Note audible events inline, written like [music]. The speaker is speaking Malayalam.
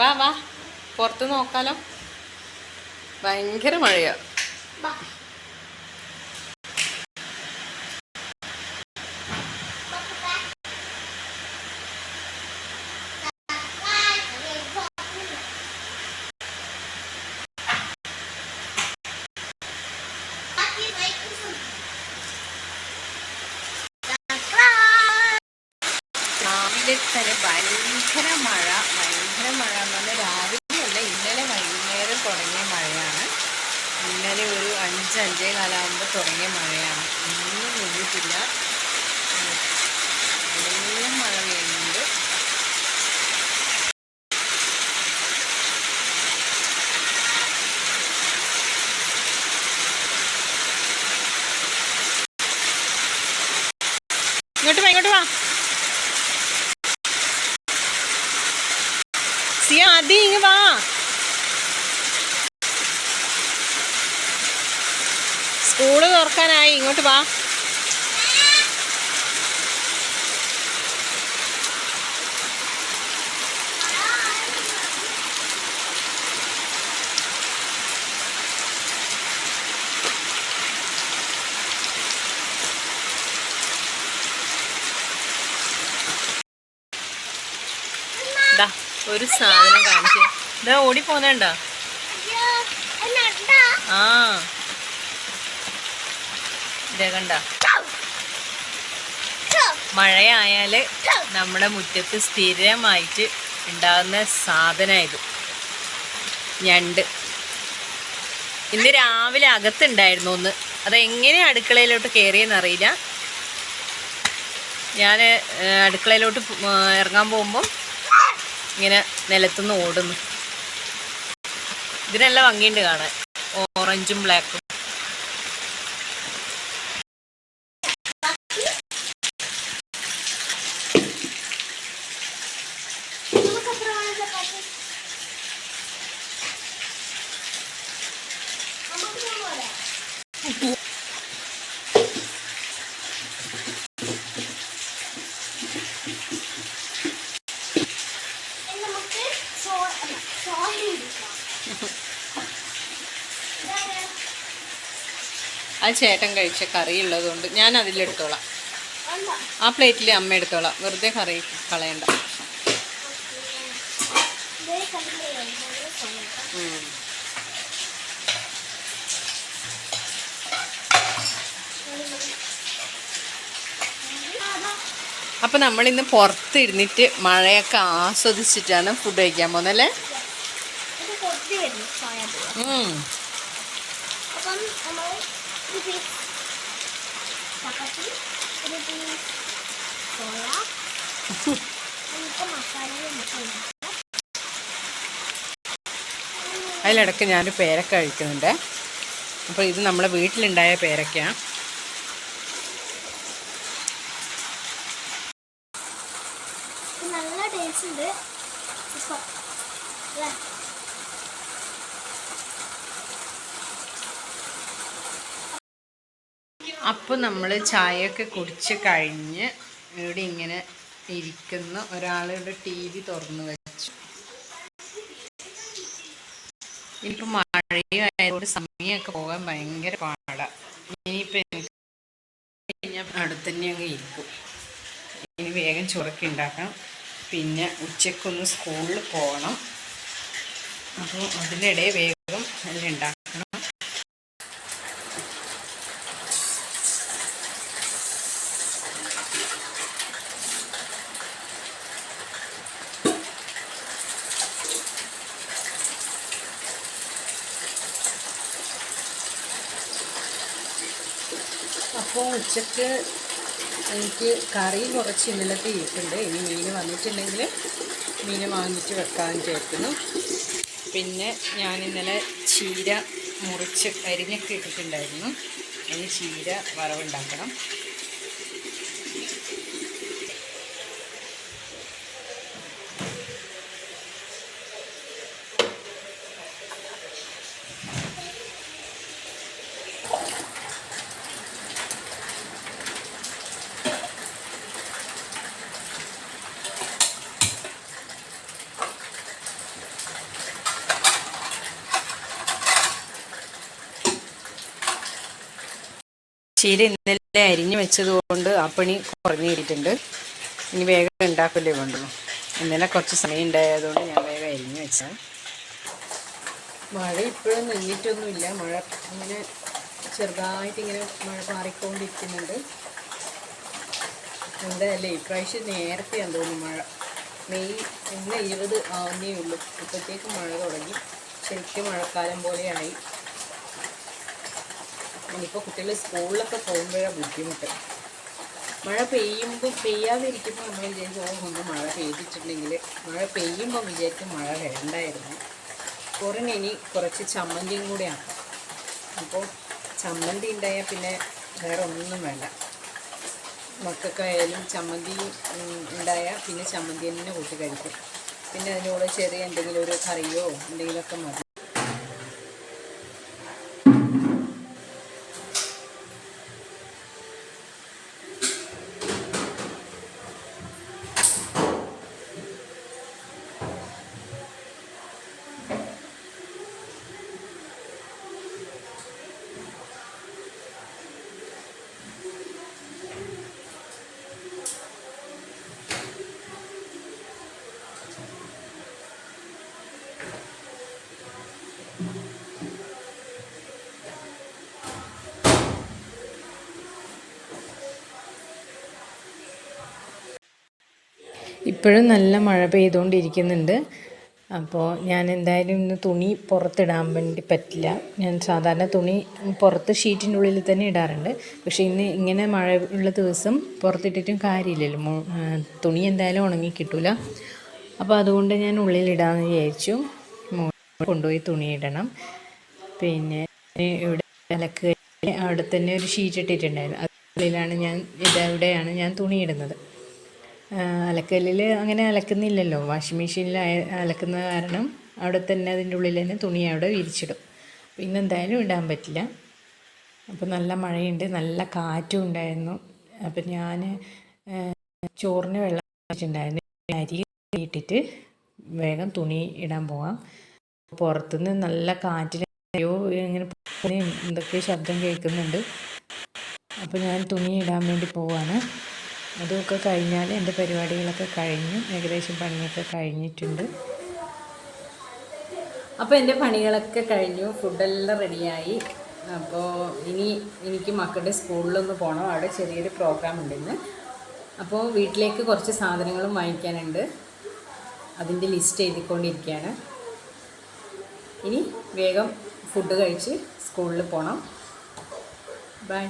വാ വാ. പുറത്ത് നോക്കാലോ. ഭയങ്കര മഴയാ. രാവിലെ തന്നെ ഭയങ്കര മഴ ഭയങ്കര മഴ എന്ന് പറഞ്ഞാൽ രാവിലെയല്ല ഇന്നലെ വൈകുന്നേരം തുടങ്ങിയ മഴയാണ് ഇന്നലെ അഞ്ചേ കാലാകുമ്പോൾ തുടങ്ങിയ മഴയാണ്. ഒന്നും നിന്നിട്ടില്ല നല്ല മഴ പെയ്യുന്നുണ്ട്. ഇങ്ങോട്ട് വാ ഇങ്ങോട്ട് വാ. സിയ അതി ഇങ്ങ് വാ. സ്കൂൾ തുറക്കാനായി. ഇങ്ങോട്ട് വാ. ഒരു സാധനം കാണിച്ചു. ഇതാ ഓടിപ്പോന്നേണ്ടോ ആ. കണ്ട? മഴയായാൽ നമ്മുടെ മുറ്റത്ത് സ്ഥിരമായിട്ട് ഉണ്ടാകുന്ന സാധനം ഇത് ഞണ്ട്. ഇന്ന് രാവിലെ അകത്തുണ്ടായിരുന്നു ഒന്ന്. അതെങ്ങനെ അടുക്കളയിലോട്ട് കയറിയെന്ന് അറിയില്ല. ഞാൻ അടുക്കളയിലോട്ട് ഇറങ്ങാൻ പോകുമ്പം ഇങ്ങനെ നിലത്തുനിന്ന് ഓടുന്നു. ഇതിനെല്ലാം ഭംഗിയുണ്ട് കാണാൻ. ഓറഞ്ചും ബ്ലാക്കും. [laughs] അത് ചേട്ടൻ കഴിച്ച കറി ഉള്ളതുകൊണ്ട് ഞാൻ അതിലെടുത്തോളാം. ആ പ്ലേറ്റിൽ അമ്മ എടുത്തോളാം. വെറുതെ കറി കളയണ്ട. ഇന്ന് പുറത്ത് ഇരുന്നിട്ട് മഴയൊക്കെ ആസ്വദിച്ചിട്ടാണ് ഫുഡ് കഴിക്കാൻ പോകുന്നല്ലേ സോയ ഉം. അപ്പം മസാല ഞാനൊരു പേരക്ക കഴിക്കുന്നുണ്ട് അപ്പോൾ ഇത് നമ്മളെ വീട്ടിലുണ്ടായ പേരക്കയാണ് അപ്പോൾ നമ്മൾ ചായയൊക്കെ കുടിച്ച് കഴിഞ്ഞ് ഇവിടെ ഇങ്ങനെ ഇരിക്കുന്ന ഒരാളുടെ ടി വി തുറന്നു വെച്ചു. ഇനിയിപ്പോൾ മഴയും ആയതുകൊണ്ട് സമയമൊക്കെ പോകാൻ ഭയങ്കര പാടാണ് ഇനിയിപ്പോൾ എനിക്ക് ഞാൻ തന്നെ അങ്ങ് ഇരിക്കും. ഇനി വേഗം ചുറക്കി ഉണ്ടാക്കണം. പിന്നെ ഉച്ചക്കൊന്ന് സ്കൂളിൽ പോകണം. അപ്പോൾ അതിനിടെ വേഗം എല്ലാം അപ്പോൾ ഉച്ചയ്ക്ക് എനിക്ക് കറി കുറച്ച് ഇന്നലത്തെ ഇരിപ്പുണ്ട് ഇനി മീൻ വന്നിട്ടുണ്ടെങ്കിൽ മീൻ വാങ്ങിച്ച് വെക്കാൻ ചേർക്കുന്നു പിന്നെ ഞാൻ ഇന്നലെ ചീര മുറിച്ച് അരിഞ്ഞൊക്കെ ഇട്ടിട്ടുണ്ടായിരുന്നു. ഇനി ചീര വറവുണ്ടാക്കണം. ചീര ഇന്നലെ അരിഞ്ഞു വെച്ചത് കൊണ്ട് ആ പണി കുറഞ്ഞു കിട്ടിയിട്ടുണ്ട് ഇനി വേഗം ഉണ്ടാക്കല്ലേ വേണ്ടുള്ളൂ. ഇന്നലെ കുറച്ച് സമയം ഉണ്ടായതുകൊണ്ട് ഞാൻ വേഗം അരിഞ്ഞു വെച്ചാൽ മഴ ഇപ്പോഴും നിന്നിട്ടൊന്നുമില്ല. മഴ ഇങ്ങനെ ചെറുതായിട്ട് ഇങ്ങനെ മഴ മാറിക്കൊണ്ടിരിക്കുന്നുണ്ട്. എന്തായാലും ഇപ്രാവശ്യം നേരത്തെയാണ് തോന്നുന്നു മഴ. മെയ് ഇന്ന് ഇരുപത് ആവുന്നേ ഉള്ളൂ. ഇപ്പോഴത്തേക്ക് മഴ തുടങ്ങി. ശരിക്കും മഴക്കാലം പോലെയായി. ഇനിയിപ്പോൾ കുട്ടികൾ സ്കൂളിലൊക്കെ പോകുമ്പോഴാണ് ബുദ്ധിമുട്ട്. മഴ പെയ്യുമ്പോൾ പെയ്യാതിരിക്കുമ്പോൾ നമ്മൾ വിചാരിച്ചു ഓ ഒന്ന് മഴ പെയ്തിട്ടുണ്ടെങ്കിൽ മഴ പെയ്യുമ്പോൾ വിചാരിക്കും മഴ വേണ്ടായിരുന്നു കുറഞ്ഞ ഇനി കുറച്ച് ചമ്മന്തിയും കൂടെയാണ് അപ്പോൾ ചമ്മന്തി ഉണ്ടായാൽ പിന്നെ വേറെ ഒന്നും വേണ്ട. മക്കൾക്കായാലും ചമ്മന്തി ഉണ്ടായാൽ പിന്നെ ചമ്മന്തി തന്നെ കൂട്ടി കഴിക്കും. പിന്നെ അതിനോട് ചെറിയ എന്തെങ്കിലും ഒരു കറിയോ എന്തെങ്കിലുമൊക്കെ മതി. ഇപ്പോഴും നല്ല മഴ പെയ്തുകൊണ്ടിരിക്കുന്നുണ്ട്. അപ്പോൾ ഞാൻ എന്തായാലും ഇന്ന് തുണി പുറത്തിടാൻ വേണ്ടി പറ്റില്ല. ഞാൻ സാധാരണ തുണി പുറത്ത് ഷീറ്റിന്റെ ഉള്ളിൽ തന്നെ ഇടാറുണ്ട്. പക്ഷേ ഇന്ന് ഇങ്ങനെ മഴ ഉള്ള ദിവസം പുറത്തിട്ടിട്ടും കാര്യമില്ലല്ലോ. തുണി എന്തായാലും ഉണങ്ങി കിട്ടില്ല അപ്പോൾ അതുകൊണ്ട് ഞാൻ ഉള്ളിലിടാമെന്ന് വിചാരിച്ചു. കൊണ്ടുപോയി തുണി ഇടണം. പിന്നെ ഇവിടെ അലക്ക് അവിടെ തന്നെ ഒരു ഷീറ്റ് ഇട്ടിട്ടുണ്ടായിരുന്നു. അതിലാണ് ഞാൻ ഇതവിടെയാണ് ഞാൻ തുണി ഇടുന്നത്. അലക്കല്ലിൽ അങ്ങനെ അലക്കുന്നില്ലല്ലോ. വാഷിംഗ് മെഷീനിൽ അലക്കുന്ന കാരണം അവിടെ തന്നെ അതിന്റെ ഉള്ളിൽ തന്നെ തുണി അവിടെ വിരിച്ചിടും. പിന്നെ എന്തായാലും ഇടാൻ പറ്റില്ല. അപ്പോൾ നല്ല മഴയുണ്ട് നല്ല കാറ്റും ഉണ്ടായിരുന്നു. അപ്പം ഞാൻ ചോറിന് വെള്ളം വെച്ചിട്ടുണ്ടായിരുന്നു. അരി ഇട്ടിട്ട് വേഗം തുണി ഇടാൻ പോവാം. പുറത്തുനിന്ന് നല്ല കാറ്റിൽ അയ്യോ ഇങ്ങനെ എന്തൊക്കെ ശബ്ദം കേൾക്കുന്നുണ്ട്. അപ്പോൾ ഞാൻ തുണി ഇടാൻ വേണ്ടി പോവാണ്. അതൊക്കെ കഴിഞ്ഞാൽ എന്റെ പരിപാടികളൊക്കെ കഴിഞ്ഞു. ഏകദേശം പണിയൊക്കെ കഴിഞ്ഞിട്ടുണ്ട്. അപ്പോൾ എന്റെ പണികളൊക്കെ കഴിഞ്ഞു. ഫുഡെല്ലാം റെഡിയായി. അപ്പോൾ ഇനി എനിക്ക് മക്കളുടെ സ്കൂളിലൊന്ന് പോകണം. അവിടെ ചെറിയൊരു പ്രോഗ്രാം ഉണ്ടെന്ന്. അപ്പോൾ വീട്ടിലേക്ക് കുറച്ച് സാധനങ്ങളും വാങ്ങിക്കാനുണ്ട്. അതിന്റെ ലിസ്റ്റ് എഴുതിക്കൊണ്ടിരിക്കുകയാണ്. ഇനി വേഗം ഫുഡ് കഴിച്ച് സ്കൂളിൽ പോകണം. ബൈ.